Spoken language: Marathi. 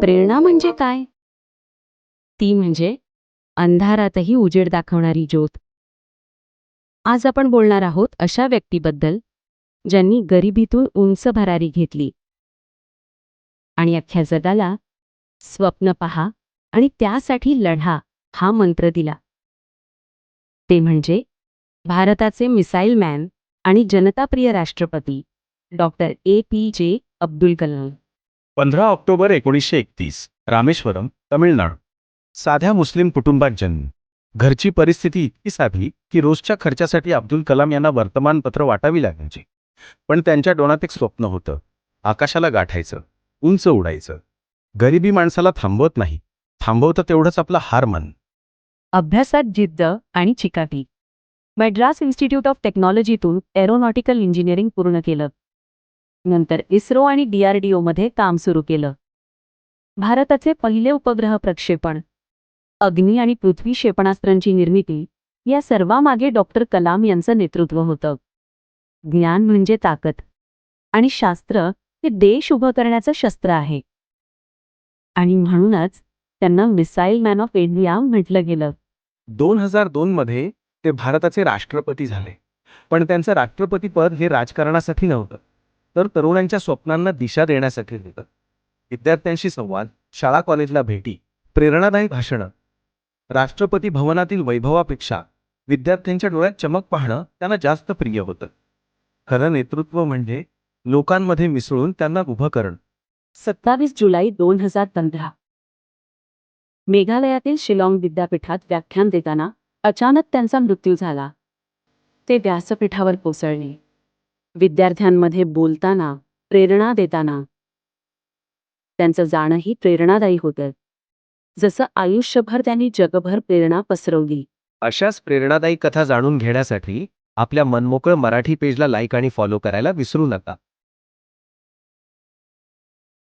प्रेरणा म्हणजे काय? ती म्हणजे अंधारातही उजेड दाखवणारी ज्योत. आज आपण बोलणार आहोत अशा व्यक्तीबद्दल ज्यांनी गरिबीतून उंच भरारी घेतली. आणि अख्ख्या जगाला स्वप्न पहा आणि त्यासाठी लढा हा मंत्र दिला. ते म्हणजे भारताचे मिसाईल मॅन आणि जनताप्रिय राष्ट्रपती डॉक्टर ए पी जे अब्दुल कलाम. पंधरा ऑक्टोबर एकोणीसशे एकतीस रामेश्वरम तमिळनाडू. साध्या मुस्लिम कुटुंबात जन्म. घरची परिस्थिती इतकी साधी की रोजच्या खर्चासाठी अब्दुल कलाम यांना वर्तमानपत्र वाटावी लागायची. पण त्यांच्या डोळ्यात एक स्वप्न होतं. आकाशाला गाठायचं उंच उडायचं. गरिबी माणसाला थांबवत नाही. थांबवतं तेवढंच आपलं हार मन. अभ्यासात जिद्द आणि चिकाटी. मद्रास इन्स्टिट्यूट ऑफ टेक्नॉलॉजीतून एरोनॉटिकल इंजिनिअरिंग पूर्ण केलं. नंतर इस्रो आणि डीआरडीओमध्ये काम सुरू केलं. भारताचे पहिले उपग्रह प्रक्षेपण. अग्नी आणि पृथ्वी क्षेपणास्त्रांची निर्मिती या सर्वामागे डॉक्टर कलाम यांचं नेतृत्व होतं. ज्ञान म्हणजे ताकद. आणि शास्त्र हे देश उभं करण्याचं शस्त्र आहे. आणि म्हणूनच त्यांना मिसाईल मॅन ऑफ इंडिया म्हटलं गेलं. दोन हजार दोन मध्ये ते भारताचे राष्ट्रपती झाले. पण त्यांचं राष्ट्रपती पद हे राजकारणासाठी नव्हतं. तर तरुणांच्या स्वप्नांना दिशा देण्यासाठी होतं विद्यार्थ्यांशी संवाद शाळा कॉलेजला भेटी प्रेरणादायी भाषणं राष्ट्रपती भवनातील वैभवापेक्षा विद्यार्थ्यांच्या डोळ्यात चमक पाहणं त्यांना जास्त प्रिय होतं. खरं नेतृत्व म्हणजे लोकांमध्ये मिसळून त्यांना उभं करणं. सत्तावीस जुलै दोन हजार पंधरा. मेघालयातील शिलाँग विद्यापीठात व्याख्यान देताना अचानक त्यांचा मृत्यू झाला. ते व्यासपीठावर कोसळले. विद्यार्थ्यांमध्ये बोलताना प्रेरणा देताना. त्यांचं जाणंही प्रेरणादायी होतं. जसं आयुष्यभर त्यांनी जगभर प्रेरणा पसरवली. अशाच प्रेरणादायी कथा जाणून घेण्यासाठी आपल्या मनमोकळ मराठी पेजला लाईक आणि फॉलो करायला विसरू नका.